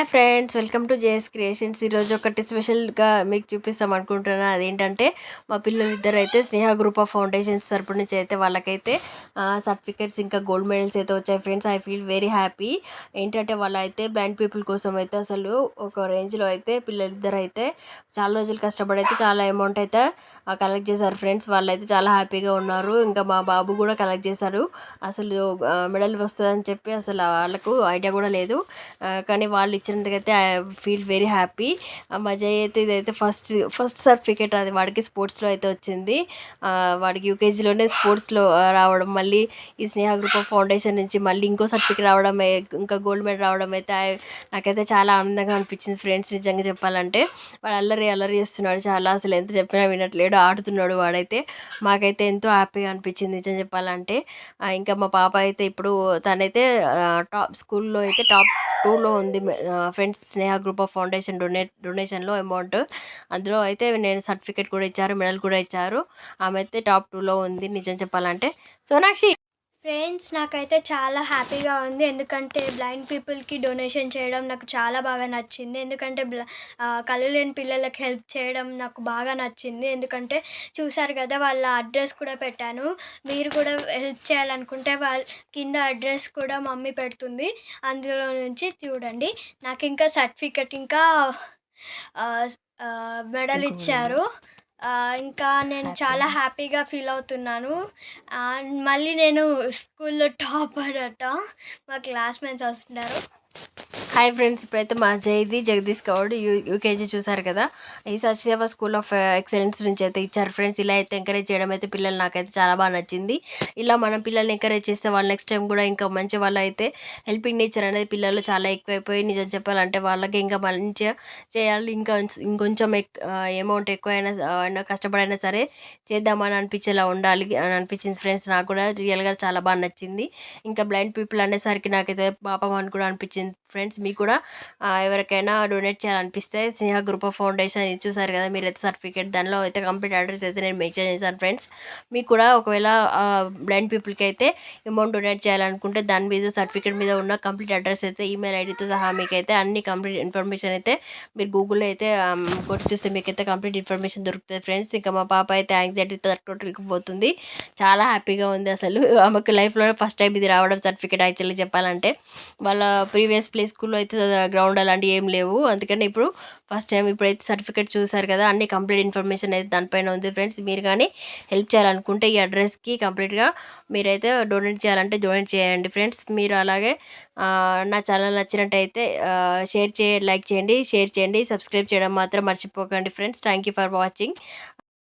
Hi friends welcome to JS creations. ఈరోజు ఒకటి స్పెషల్గా మీకు చూపిస్తాం అనుకుంటున్నాను అదేంటంటే మా పిల్లలు ఇద్దరు అయితే స్నేహ గ్రూప్ ఆఫ్ ఫౌండేషన్స్ తరపు నుంచి అయితే వాళ్ళకైతే సర్టిఫికేట్స్ ఇంకా గోల్డ్ మెడల్స్ అయితే వచ్చాయి friends. I feel very happy. ఏంటంటే వాళ్ళు అయితే బ్లైండ్ పీపుల్ కోసం అయితే అసలు ఒక రేంజ్లో అయితే పిల్లలిద్దరు అయితే చాలా రోజులు కష్టపడి అయితే చాలా అమౌంట్ అయితే కలెక్ట్ చేశారు ఫ్రెండ్స్. వాళ్ళు అయితే చాలా హ్యాపీగా ఉన్నారు. ఇంకా మా బాబు కూడా కలెక్ట్ చేశారు. అసలు మెడల్ వస్తుందని చెప్పి అసలు వాళ్ళకు ఐడియా కూడా లేదు. కానీ వాళ్ళు ఇచ్చినందుకైతే ఐ ఫీల్ వెరీ హ్యాపీ. మజా అయితే ఇదైతే ఫస్ట్ ఫస్ట్ సర్టిఫికేట్ అది వాడికి స్పోర్ట్స్లో అయితే వచ్చింది. వాడికి యూకేజీలోనే స్పోర్ట్స్లో రావడం మళ్ళీ ఈ స్నేహ గ్రూప్ ఆఫ్ ఫౌండేషన్ నుంచి మళ్ళీ ఇంకో సర్టిఫికేట్ రావడం ఇంకా గోల్డ్ మెడల్ రావడం అయితే నాకైతే చాలా ఆనందంగా అనిపించింది ఫ్రెండ్స్ నిజంగా చెప్పాలంటే. వాడు అల్లరి అల్లరి చేస్తున్నాడు చాలా అసలు ఎంత చెప్పినా వినట్లేడు ఆడుతున్నాడు వాడైతే. మాకైతే ఎంతో హ్యాపీగా అనిపించింది నిజం చెప్పాలంటే. ఇంకా మా పాప అయితే ఇప్పుడు తనైతే టాప్ స్కూల్లో అయితే టాప్ టూలో ఉంది friends Sneha group of foundation donate డొనేషన్లో amount. అందులో అయితే నేను సర్టిఫికేట్ కూడా ఇచ్చారు మెడల్ కూడా ఇచ్చారు. ఆమె అయితే టాప్ టూలో ఉంది నిజం చెప్పాలంటే. సోనాక్షి ఫ్రెండ్స్ నాకైతే చాలా హ్యాపీగా ఉంది. ఎందుకంటే బ్లైండ్ పీపుల్కి డొనేషన్ చేయడం నాకు చాలా బాగా నచ్చింది. ఎందుకంటే కళ్ళు లేని పిల్లలకి హెల్ప్ చేయడం నాకు బాగా నచ్చింది. ఎందుకంటే చూసారు కదా వాళ్ళ అడ్రస్ కూడా పెట్టాను. మీరు కూడా హెల్ప్ చేయాలనుకుంటే వాళ్ళ కింద అడ్రస్ కూడా మమ్మీ పెడుతుంది. అందులో నుంచి చూడండి. నాకు ఇంకా సర్టిఫికెట్ ఇంకా మెడల్ ఇచ్చారు. ఇంకా నేను చాలా హ్యాపీగా ఫీల్ అవుతున్నాను. ఆ, మళ్ళీ నేను స్కూల్లో టాపర్ అట మా క్లాస్మేట్స్ వస్తున్నారు హాయ్ ఫ్రెండ్స్ ఇప్పుడైతే మా జైది జగదీష్ గౌడ్ యూ యూకేజీ చూసారు కదా? ఈ సచిదేవ స్కూల్ ఆఫ్ ఎక్సలెన్స్ నుంచి అయితే ఇచ్చారు ఫ్రెండ్స్ ఇలా అయితే ఎంకరేజ్ చేయడం అయితే పిల్లలు నాకైతే చాలా బాగా నచ్చింది. ఇలా మనం పిల్లల్ని ఎంకరేజ్ చేస్తే వాళ్ళు నెక్స్ట్ టైం కూడా ఇంకా మంచి వాళ్ళు అయితే హెల్పింగ్ నేచర్ అనేది పిల్లలు చాలా ఎక్కువైపోయి నిజం చెప్పాలంటే వాళ్ళకి ఇంకా మంచిగా చేయాలి. ఇంకా ఇంకొంచెం అమౌంట్ ఎక్కువైనా అయినా కష్టపడైనా సరే చేద్దామని అనిపించేలా ఉండాలి అని అనిపించింది ఫ్రెండ్స్ నాకు కూడా రియల్గా చాలా బాగా నచ్చింది. ఇంకా బ్లైండ్ పీపుల్ అనేసరికి నాకైతే పాపం అని కూడా అనిపించింది ఫ్రెండ్స్ మీకు కూడా ఎవరికైనా డొనేట్ చేయాలనిపిస్తే స్నేహ గ్రూప్ ఆఫ్ ఫౌండేషన్ ఇది చూసారు కదా మీరైతే సర్టిఫికేట్ దానిలో అయితే కంప్లీట్ అడ్రస్ అయితే నేను మెన్షన్ చేశాను ఫ్రెండ్స్. మీకు కూడా ఒకవేళ బ్లైండ్ పీపుల్కి అయితే అమౌంట్ డొనేట్ చేయాలనుకుంటే దాని మీద సర్టిఫికేట్ మీద ఉన్న కంప్లీట్ అడ్రస్ అయితే ఈమెయిల్ ఐడితో సహా మీకైతే అన్ని కంప్లీట్ ఇన్ఫర్మేషన్ అయితే మీరు గూగుల్లో అయితే కొట్టి చూస్తే మీకైతే కంప్లీట్ ఇన్ఫర్మేషన్ దొరుకుతుంది ఫ్రెండ్స్. ఇంకా మా పాప అయితే యాంగ్జైటీతో టోటల్కి పోతుంది. చాలా హ్యాపీగా ఉంది అసలు. ఆమెకు లైఫ్లో ఫస్ట్ టైం ఇది రావడం సర్టిఫికేట్ యాక్చువల్లీ చెప్పాలంటే. వాళ్ళ ప్రీవియస్ ప్లే స్కూల్లో అయితే గ్రౌండ్ అలాంటివి ఏం లేవు. అందుకని ఇప్పుడు ఫస్ట్ టైం ఇప్పుడైతే సర్టిఫికేట్ చూసారు కదా అన్ని కంప్లీట్ ఇన్ఫర్మేషన్ అయితే దానిపైన ఉంది ఫ్రెండ్స్ మీరు కానీ హెల్ప్ చేయాలనుకుంటే ఈ అడ్రస్కి కంప్లీట్గా మీరైతే డొనేట్ చేయాలంటే డొనేట్ చేయండి ఫ్రెండ్స్ మీరు అలాగే నా ఛానల్ నచ్చినట్టయితే షేర్ చేయ లైక్ చేయండి షేర్ చేయండి సబ్స్క్రైబ్ చేయడం మాత్రం మర్చిపోకండి friends thank you for watching